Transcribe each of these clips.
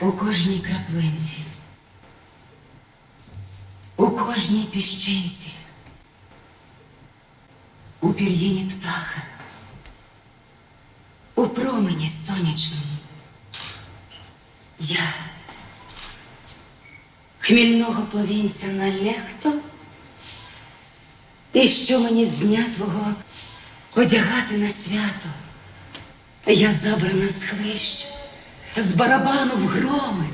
У кожній краплинці, у кожній піщинці, у пір'їні птаха, у промені сонячному. Я хмільного повінця налегто, і що мені з дня твого одягати на свято? Я забрана з хвищ, з барабану в громи,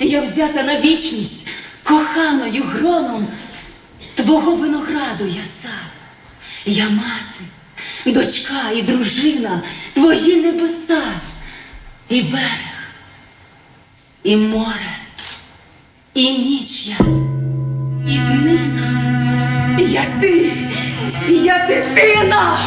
я взята на вічність коханою гроном твого винограду я сад, я мати, дочка і дружина, твої небеса, і берег, і море, і ніч я, і днина. Я ти, я дитина.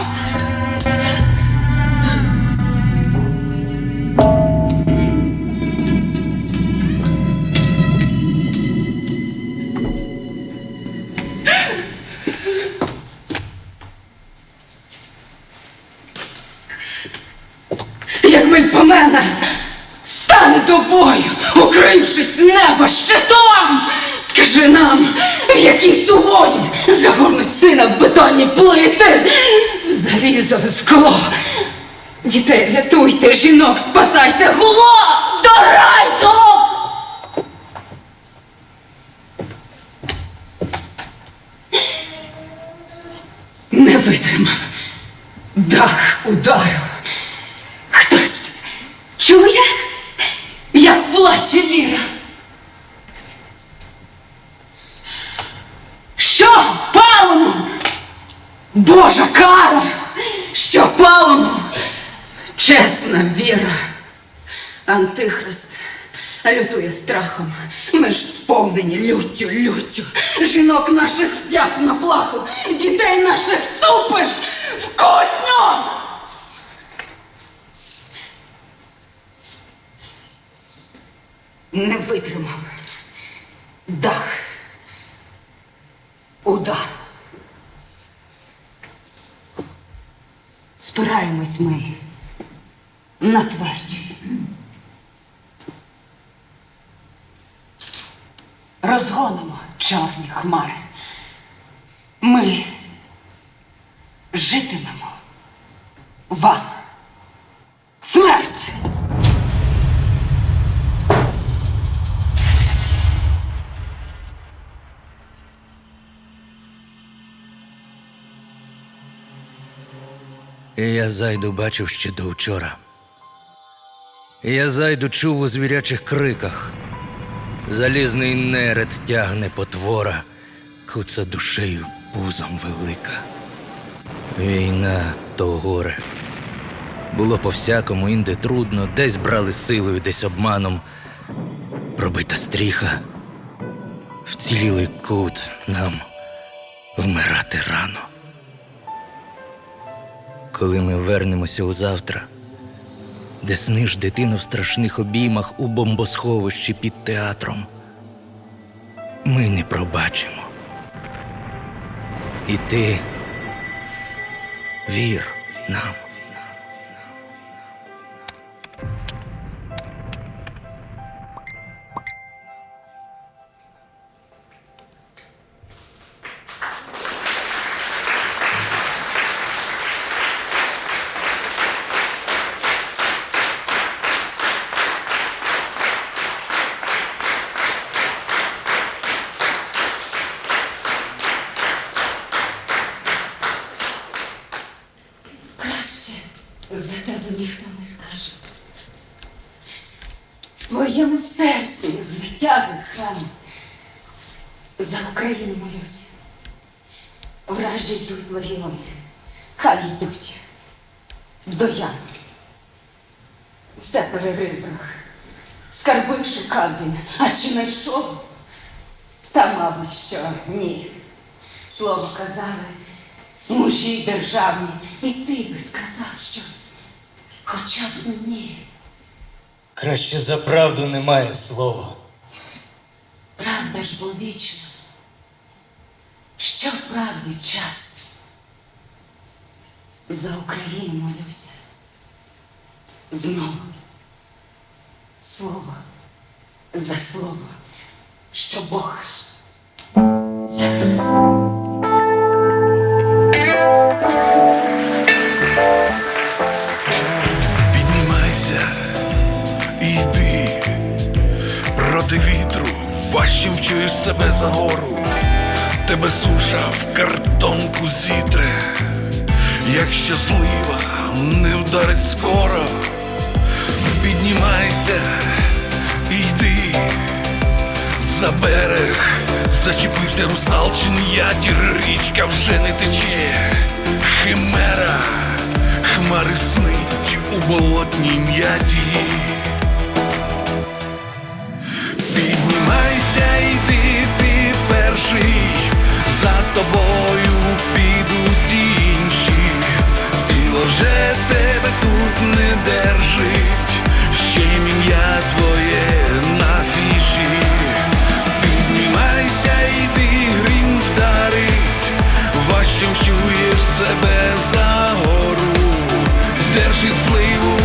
Укрившись неба щитом, скажи нам, в якій сувої загорнуть сина в бетонні плити, в залізове скло. Дітей рятуйте, жінок спасайте, гуло до райду! Не витримав. Дах удару. Хтось чує, як плаче Ліра. Що палому? Божа кара! Що палому? Чесна віра. Антихрист лютує страхом. Ми ж сповнені люттю, люттю. Жінок наших втяг на плаху, дітей наших цупиш в кутню! Не витримав. Дах. Удар. Спираємось ми на твердь. Розгонимо чорні хмари. Ми житимемо вам. Смерть! Я зайду бачив ще до вчора. Я зайду чув у звірячих криках. Залізний неред тягне потвора, куца душею пузом велика. Війна то горе. Було по-всякому, інде трудно, десь брали силою, десь обманом. Пробита стріха, вцілілий кут нам вмирати рано. Коли ми вернемося у завтра, де сниш дитину в страшних обіймах у бомбосховищі під театром, ми не пробачимо. І ти вір нам. Звитяги храм. За Україну молюсь. Вражі йдуть легіони, хай йдуть до Яни. Все перерив. Скарби шукав він, а чи знайшов? Та, мабуть, що ні. Слово казали, мужі державні, і ти би сказав щось. Хоча б ні. Краще за правду немає слова. Ж бо вічна. Що в правді час? За Україну молюся. Знову. Слово за слово, що Бог зараз. Піднімайся і йди проти вітру, важчим вчуєш себе за гору, тебе суша в картонку зітре, якщо злива не вдарить скоро, піднімайся і йди за берег, зачепився русалчин ятір, річка вже не тече, химера, хмари снить у болотній м'яті. Вже тебе тут не держить, ще й ім'я твоє на фіші. Піднімайся, йди, грім вдарить, важчим чуєш себе за гору, держить зливу,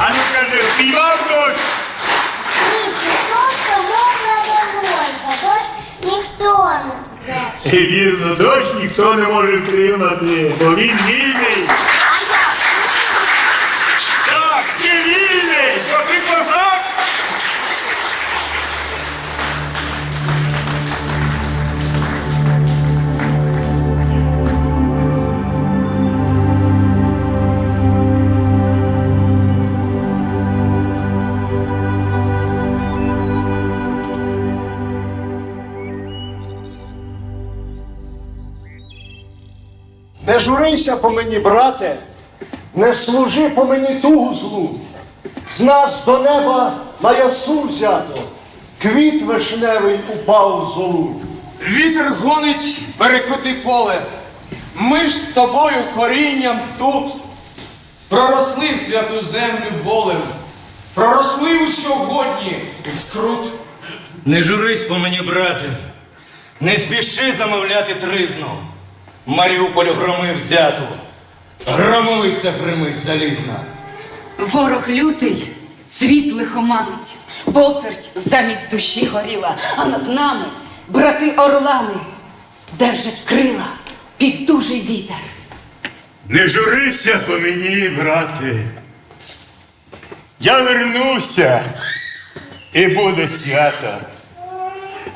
А ну кажи, спіймав дощ? Ні, це просто мовна неволька. Дощ ніхто не Вірно, дощ ніхто не може втримати, бо він вільний. Не журися по мені, брате, не служи по мені тугу злу. З нас до неба на ясу взято, квіт вишневий упав в золу. Вітер гонить перекоти поле. Ми ж з тобою корінням тут. Проросли в святу землю болем. Проросли у сьогодні скрут. Не журись по мені, брате, не спіши замовляти тризну. Маріуполь громи взято, Громовиця гримить залізна. Ворог лютий, світ лихоманить. Полтерть замість душі горіла, а над нами брати орлани держать крила під дужий вітер. Не журися по мені, брате. Я вернуся і буде свято.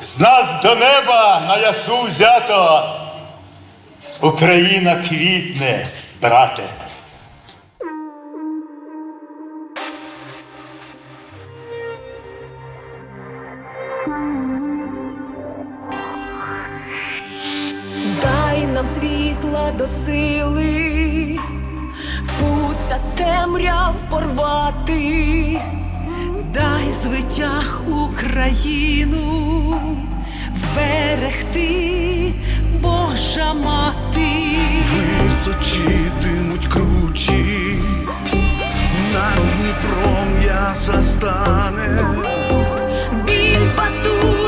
З нас до неба на ясу взято. Україна квітне, брате. Дай нам світла до сили, путь та темряв порвати, дай звитяг Україну вберегти, Божа мати. Височитимуть кручі, народний пром'я застане. Біль батури